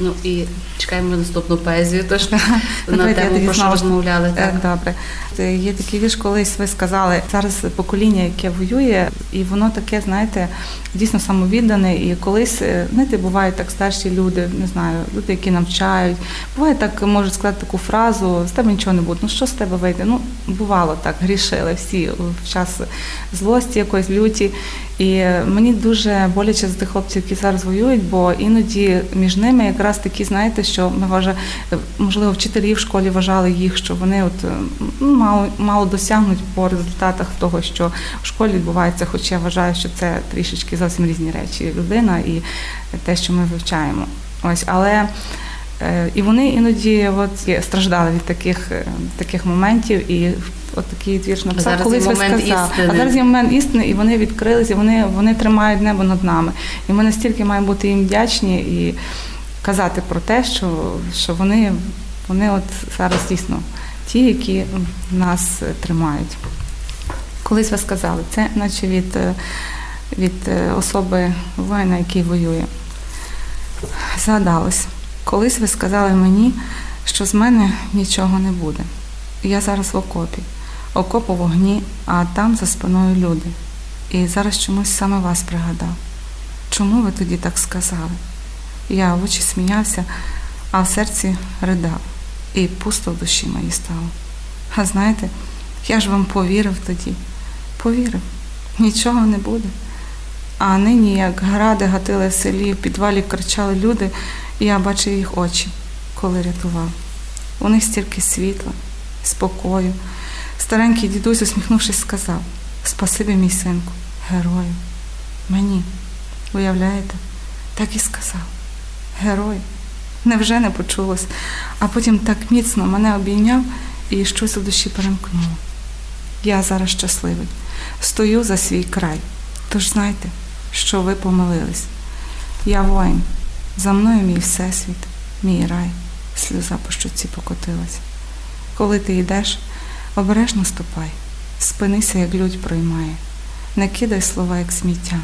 Ну і чекаємо наступну поезію, тож на тему про що розмовляли. Так. Добре. Є такий вірш, колись ви сказали, зараз покоління, яке воює, і воно таке, знаєте, дійсно самовіддане. І колись, е, знаєте, бувають так старші люди, не знаю, люди, які навчають. Буває так, можуть сказати таку фразу, з тебе нічого не буде. Ну що з тебе вийде? Ну, бувало так, грішили всі в час злості, якоїсь люті. І е, мені дуже боляче за тих хлопців, які зараз воюють, бо іноді між ними якраз такі, знаєте, що ми вважаємо, можливо, вчителі в школі вважали їх, що вони от е, ну, мало, мало досягнуть по результатах того, що в школі відбувається, хоч я вважаю, що це трішечки зовсім різні речі. Людина і те, що ми вивчаємо. Ось, але е, і вони іноді от, страждали від таких, е, таких моментів і от такий твірш написав, колись ви сказав. істини. А зараз є момент істини, і вони відкрилися, і вони, вони тримають небо над нами. І ми настільки маємо бути їм вдячні і казати про те, що, що вони, вони от зараз дійсно ті, які нас тримають. Колись ви сказали, це наче від, від особи воїна, який воює. Згадалось, колись ви сказали мені, що з мене нічого не буде. Я зараз в окопі, окоп у вогні, а там за спиною люди. І зараз чомусь саме вас пригадав. Чому ви тоді так сказали? Я в очі сміявся, а в серці ридав, і пусто в душі моїй стало. А знаєте, я ж вам повірив тоді, повірив, нічого не буде. А нині, як гради гатили в селі, в підвалі кричали люди, і я бачив їх очі, коли рятував. У них стільки світла, спокою. Старенький дідусь, усміхнувшись, сказав: Спасибі, мій синку, герою. Мені, уявляєте, так і сказав. Герой. Невже не почулось? А потім так міцно мене обійняв і щось у душі перемкнуло. Я зараз щасливий, стою за свій край. Тож знайте, що ви помилились. Я воїн, за мною мій всесвіт, мій рай, сльоза по щоці покотилась. Коли ти йдеш, обережно ступай, спинися, як людь проймає. Не кидай слова, як сміття.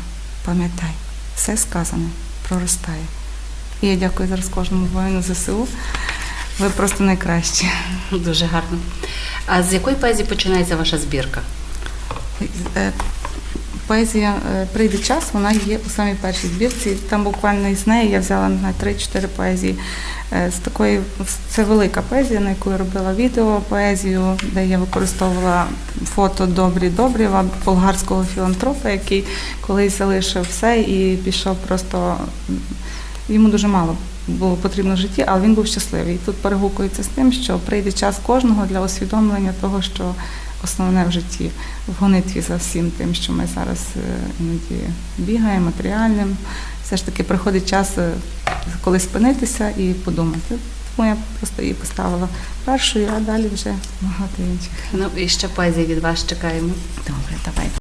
Пам'ятай, все сказане проростає. І я дякую зараз кожному воїну ЗСУ. Ви просто найкращі. Дуже гарно. А з якої поезії починається ваша збірка? Е, Поезія е, прийде час, вона є у самій першій збірці. Там буквально із неї я взяла знаю, 3-4 поезії. Е, З такої це велика поезія, на яку я робила відео поезію, де я використовувала фото добрі Добрєва, болгарського філантропа, який колись залишив все і пішов просто. Йому дуже мало було потрібно в житті, але він був щасливий. І тут перегукується з тим, що прийде час кожного для усвідомлення того, що основне в житті в гонитві за всім тим, що ми зараз е, іноді бігаємо, матеріальним. Все ж таки приходить час, е, коли спинитися і подумати. Тому я просто її поставила першою, а далі вже багато інших. Ну і ще поезії від вас чекаємо. Добре, давай.